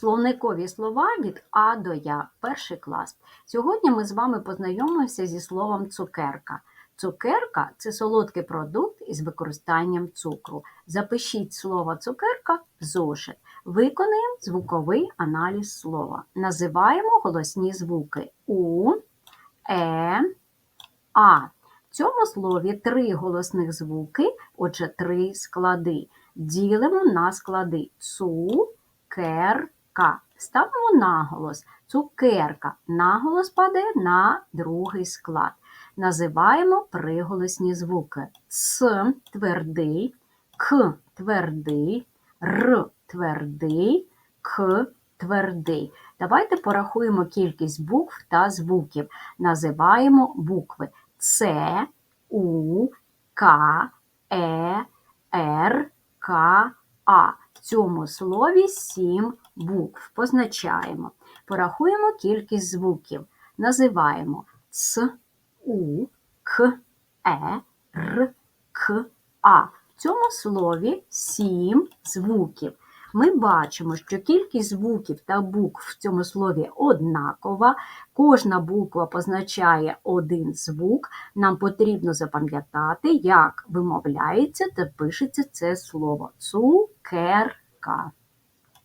Словникові слова від А до Я, перший клас. Сьогодні ми з вами познайомимося зі словом цукерка. Цукерка це солодкий продукт із використанням цукру. Запишіть слово цукерка в зошит. Виконуємо звуковий аналіз слова. Називаємо голосні звуки У, Е, А. В цьому слові три голосних звуки, отже, три склади. Ділимо на склади цукерка. Ставимо наголос. Цукерка. Наголос падає на другий склад. Називаємо приголосні звуки. Ц твердий, К твердий, Р твердий, К твердий. Давайте порахуємо кількість букв та звуків. Називаємо букви С, У, К, Е, Р, К, А. В цьому слові сім букв. Позначаємо. Порахуємо кількість звуків. Називаємо С, У, К, Е, Р, К, А. В цьому слові сім звуків. Ми бачимо, що кількість звуків та букв в цьому слові однакова. Кожна буква позначає один звук. Нам потрібно запам'ятати, як вимовляється та пишеться це слово цукерка.